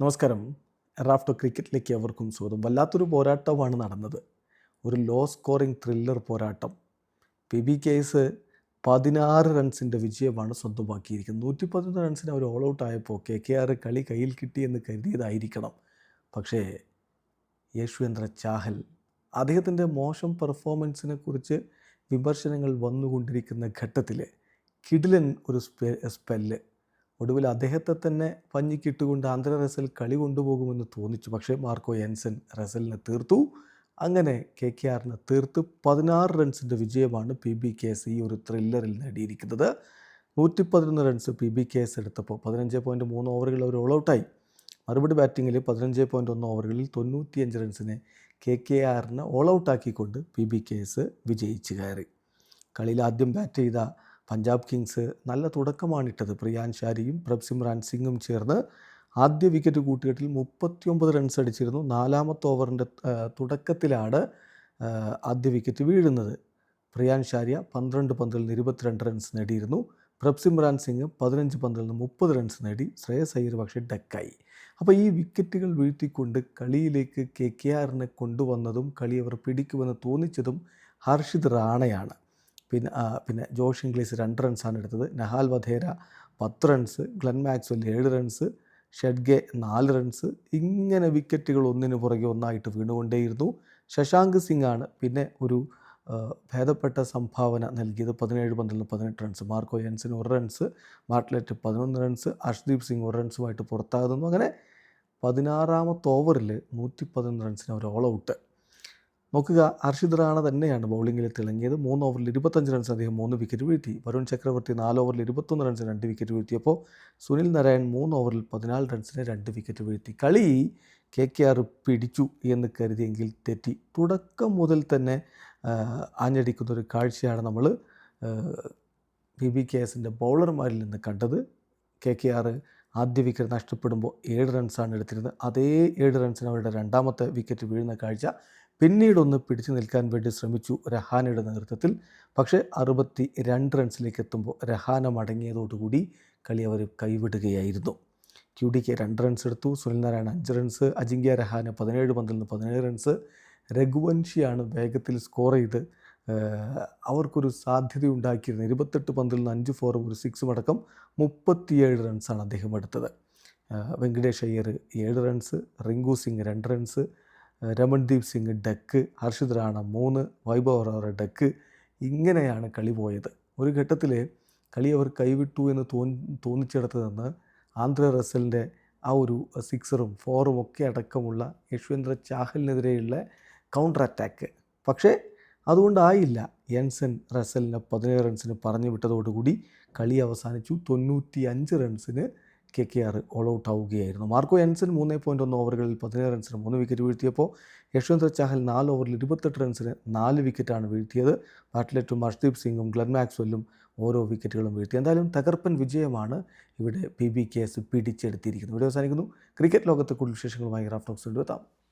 നമസ്കാരം. റാഫ്റ്റോ ക്രിക്കറ്റിലേക്ക് അവർക്കും സ്വാഗതം. വല്ലാത്തൊരു പോരാട്ടമാണ് നടന്നത്. ഒരു ലോ സ്കോറിംഗ് ത്രില്ലർ പോരാട്ടം. പി ബി കേസ് പതിനാറ് റൺസിന്റെ വിജയമാണ് സ്വന്തമാക്കിയിരിക്കുന്നത്. നൂറ്റി പതിനൊന്ന് റൺസിന് അവർ ഓൾ ഔട്ട് ആയപ്പോൾ കെ കെ ആർ കളി കയ്യിൽ കിട്ടിയെന്ന് കരുതിയതായിരിക്കണം. പക്ഷേ യേശുവേന്ദ്ര ചാഹൽ അദ്ദേഹത്തിന്റെ മോശം പെർഫോമൻസിനെ കുറിച്ച് വിമർശനങ്ങൾ വന്നുകൊണ്ടിരിക്കുന്ന ഘട്ടത്തിൽ കിഡിലൻ ഒരു സ്പെ സ്പെല്ല് ഒടുവിൽ അദ്ദേഹത്തെ തന്നെ പഞ്ഞിക്കിട്ടുകൊണ്ട് ആന്ധ്ര റസൽ കളി കൊണ്ടുപോകുമെന്ന് തോന്നിച്ചു. പക്ഷേ മാർക്കോ എൻസൻ റസലിനെ തീർത്തു. അങ്ങനെ കെ കെ ആറിനെ തീർത്ത്. പതിനാറ് റൺസിന്റെ വിജയമാണ് പി ബി കെ എസ് ഈ ഒരു ത്രില്ലറിൽ നേടിയിരിക്കുന്നത്. നൂറ്റി പതിനൊന്ന് runs P B K S എടുത്തപ്പോൾ പതിനഞ്ച് പോയിന്റ് മൂന്ന് ഓവറുകൾ അവർ ഓൾ ഔട്ടായി മറുപടി ബാറ്റിങ്ങിൽ പതിനഞ്ച് പോയിന്റ് ഒന്ന് ഓവറുകളിൽ തൊണ്ണൂറ്റിയഞ്ച് റൺസിനെ കെ കെ ആറിനെ ഓൾ ഔട്ടാക്കിക്കൊണ്ട് പി ബി കെ എസ് വിജയിച്ച് കയറി. കളിയിൽ ആദ്യം ബാറ്റ് ചെയ്ത പഞ്ചാബ് കിങ്സ് നല്ല തുടക്കമാണിട്ടത് പ്രിയാൻ ഷാരിയും പ്രഭ്സിമ്രാൻ സിംഗും ചേർന്ന് ആദ്യ വിക്കറ്റ് കൂട്ടുകെട്ടിൽ മുപ്പത്തിയൊമ്പത് റൺസ് അടിച്ചിരുന്നു. നാലാമത്തെ ഓവറിന്റെ തുടക്കത്തിലാണ് ആദ്യ വിക്കറ്റ് വീഴുന്നത്. പ്രിയാൻ ഷാരിയ പന്ത്രണ്ട് പന്തിൽ നിന്ന് ഇരുപത്തിരണ്ട് റൺസ് നേടിയിരുന്നു. പ്രഭ്സിമ്രാൻ സിംഗ് പതിനഞ്ച് പന്തിൽ നിന്ന് മുപ്പത് റൺസ് നേടി. ശ്രേയസ് അയ്യർ പക്ഷേ ഡക്കായി. അപ്പോൾ ഈ വിക്കറ്റുകൾ വീഴ്ത്തിക്കൊണ്ട് കളിയിലേക്ക് കെ കെ ആറിനെ കൊണ്ടുവന്നതും കളി അവർ പിടിക്കുമെന്ന് തോന്നിച്ചതും ഹർഷിത് റാണയാണ്. പിന്നെ പിന്നെ ജോഷ് ഇംഗ്ലീസ് രണ്ട് റൺസാണ് എടുത്തത്. നഹാൽ വധേര പത്ത് റൺസ് ഗ്ലെൻ മാക്സ്വൽ ഏഴ് റൺസ് ഷെഡ്ഗെ നാല് റൺസ് ഇങ്ങനെ വിക്കറ്റുകൾ ഒന്നിനു പുറകെ ഒന്നായിട്ട് വീണുകൊണ്ടേയിരുന്നു. ശശാങ്ക് സിംഗ് ആണ് പിന്നെ ഒരു ഭേദപ്പെട്ട സംഭാവന നൽകിയത് പതിനേഴ് നിന്ന് പതിനെട്ട് റൺസ്. മാർക്കോ യൻസിന് ഒരു റൺസ് മാർട്ട്ലെറ്റ് പതിനൊന്ന് റൺസ് അർഷ്ദീപ് സിംഗ് ഒരു റൺസുമായിട്ട് പുറത്താകുന്നു. അങ്ങനെ പതിനാറാമത്തെ ഓവറിൽ നൂറ്റി പതിനൊന്ന് റൺസിന് അവർ ഓൾ ഔട്ട് നോക്കുക അർഷിദ് റാണ തന്നെയാണ് ബൗളിങ്ങിൽ തിളങ്ങിയത്. മൂന്ന് ഓവറിൽ ഇരുപത്തഞ്ച് റൺസ് അദ്ദേഹം മൂന്ന് വിക്കറ്റ് വീഴ്ത്തി. വരുൺ ചക്രവർത്തി നാല് ഓവറിൽ ഇരുപത്തൊന്ന് റൺസ് രണ്ട് വിക്കറ്റ് വീഴ്ത്തിയപ്പോൾ സുനിൽ നാരായൺ മൂന്ന് ഓവറിൽ പതിനാല് റൺസിന് രണ്ട് വിക്കറ്റ് വീഴ്ത്തി. കളി കെ കെ ആർ പിടിച്ചു എന്ന് കരുതിയെങ്കിൽ തെറ്റി. തുടക്കം മുതൽ തന്നെ ആഞ്ഞടിക്കുന്നൊരു കാഴ്ചയാണ് നമ്മൾ ബി ബി കെ എസിന്റെ ബൗളർമാരിൽ നിന്ന് കണ്ടത്. കെ കെ ആർ ആദ്യ വിക്കറ്റ് നഷ്ടപ്പെടുമ്പോൾ ഏഴ് റൺസാണ് എടുത്തിരുന്നത്. അതേ ഏഴ് റൺസിന് അവരുടെ രണ്ടാമത്തെ വിക്കറ്റ് വീഴുന്ന കാഴ്ച പിന്നീടൊന്ന് പിടിച്ചു നിൽക്കാൻ വേണ്ടി ശ്രമിച്ചു രഹാനയുടെ നേതൃത്വത്തിൽ. പക്ഷേ അറുപത്തി രണ്ട് റൺസിലേക്ക് എത്തുമ്പോൾ രഹാന മടങ്ങിയതോടുകൂടി കളി അവർ കൈവിടുകയായിരുന്നു. ക്യു ഡി കെ രണ്ട് റൺസ് എടുത്തു. സുനിൽ നാരായൺ അഞ്ച് റൺസ് അജിങ്ക്യ രഹാന പതിനേഴ് പന്തിൽ നിന്ന് പതിനേഴ് റൺസ് രഘുവൻഷിയാണ് വേഗത്തിൽ സ്കോർ ചെയ്ത് അവർക്കൊരു സാധ്യത ഉണ്ടാക്കിയിരുന്നത് ഇരുപത്തെട്ട് പന്തിൽ നിന്ന് അഞ്ച് ഫോറും ഒരു സിക്സും അടക്കം മുപ്പത്തിയേഴ് റൺസാണ് അദ്ദേഹം എടുത്തത്. വെങ്കടേഷ് അയ്യർ ഏഴ് റൺസ് റിങ്കു സിംഗ് രണ്ട് റൺസ് രമൺദീപ് സിംഗ് ഡക്ക് ഹർഷിത് റാണ മൂന്ന് വൈഭവ് റോറ ഡക്ക്. ഇങ്ങനെയാണ് കളി പോയത്. ഒരു ഘട്ടത്തിൽ കളി അവർ കൈവിട്ടു എന്ന് തോന്നി തോന്നിച്ചിടത്ത് നിന്ന് ആന്ധ്ര റസലിന്റെ ആ ഒരു സിക്സറും ഫോറും ഒക്കെ അടക്കമുള്ള യശ്വേന്ദ്ര ചാഹലിനെതിരെയുള്ള കൗണ്ടർ അറ്റാക്ക് പക്ഷേ അതുകൊണ്ടായില്ല യൻസൻ റസലിനെ പതിനേഴ് റൺസിന് പറഞ്ഞു വിട്ടതോടുകൂടി കളി അവസാനിച്ചു. തൊണ്ണൂറ്റി അഞ്ച് റൺസിന് K K R all out ആവുകയായിരുന്നു. Marco Jansen മൂന്ന് പോയിന്റ് ഒന്ന് ഓവറുകളിൽ പതിനേഴ് റൺസിന് മൂന്ന് വിക്കറ്റ് വീഴ്ത്തിയപ്പോൾ യശ്വന്ത് ചാഹൽ നാല് ഓവറിൽ ഇരുപത്തെട്ട് റൺസിന് നാല് വിക്കറ്റാണ് വീഴ്ത്തിയത്. ബാറ്റ്ലെറ്റും ഹർഷ്ദീപ് സിംഗും ഗ്ലെൻ മാക്സ്വെല്ലും ഓരോ വിക്കറ്റുകളും വീഴ്ത്തി. എന്തായാലും തകർപ്പൻ വിജയമാണ് ഇവിടെ പി ബി കെ എസ് പിടിച്ചെടുത്തിരിക്കുന്നത്. ഇവിടെ അവസാനിക്കുന്നു. ക്രിക്കറ്റ് ലോകത്തെ കൂടുതൽ വിശേഷങ്ങളുമായി റാഫ്റ്റോക്സ് കൊണ്ടുവെത്താം